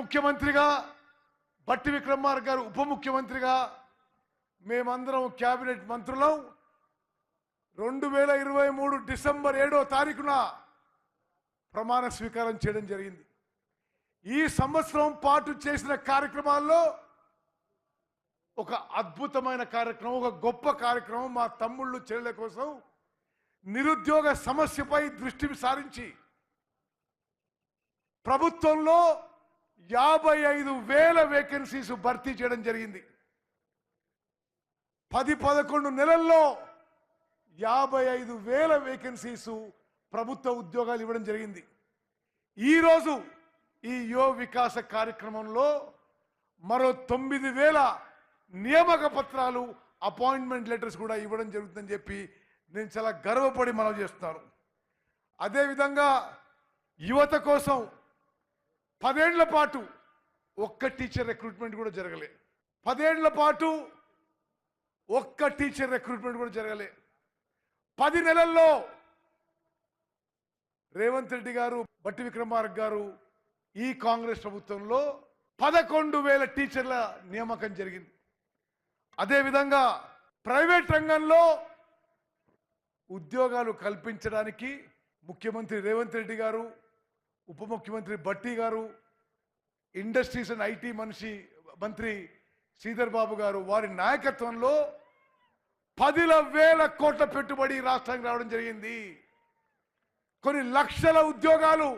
ముఖ్యమంత్రిగా బట్టి విక్రమార్క గారు ఉప ముఖ్యమంత్రిగా మేమందరం క్యాబినెట్ మంత్రులం. రెండు వేల ఇరవై మూడు డిసెంబర్ ఏడో తారీఖున ప్రమాణ స్వీకారం చేయడం జరిగింది. ఈ సంవత్సరం పాటు చేసిన కార్యక్రమాల్లో ఒక అద్భుతమైన కార్యక్రమం ఒక గొప్ప కార్యక్రమం మా తమ్ముళ్ళు చెల్లెల కోసం నిరుద్యోగ సమస్యపై దృష్టి సారించి ప్రభుత్వంలో యాభై ఐదు వేల వేకెన్సీస్ భర్తీ చేయడం జరిగింది. పది పదకొండు నెలల్లో యాభై ఐదు వేల వేకెన్సీస్ ప్రభుత్వ ఉద్యోగాలు ఇవ్వడం జరిగింది. ఈరోజు ఈ యువ వికాస కార్యక్రమంలో మరో తొమ్మిది వేల నియామక పత్రాలు అపాయింట్మెంట్ లెటర్స్ కూడా ఇవ్వడం జరుగుతుందని చెప్పి నేను చాలా గర్వపడి మనం చేస్తున్నాను. అదేవిధంగా యువత కోసం పదేళ్ళ పాటు ఒక్క టీచర్ రిక్రూట్మెంట్ కూడా జరగలే. పదేళ్ళ పాటు ఒక్క టీచర్ రిక్రూట్మెంట్ కూడా జరగలే. పది నెలల్లో రేవంత్ రెడ్డి గారు బట్టి విక్రమార్క గారు ఈ కాంగ్రెస్ ప్రభుత్వంలో పదకొండు వేల టీచర్ల నియామకం జరిగింది. అదేవిధంగా ప్రైవేట్ రంగంలో ఉద్యోగాలు కల్పించడానికి ముఖ్యమంత్రి రేవంత్ రెడ్డి గారు ఉప ముఖ్యమంత్రి భట్టి గారు ఇండస్ట్రీస్ అండ్ ఐటీ మనిషి మంత్రి శ్రీధర్ బాబు గారు వారి నాయకత్వంలో పదిల వేల కోట్ల పెట్టుబడి రాష్ట్రానికి రావడం జరిగింది. కొన్ని లక్షల ఉద్యోగాలు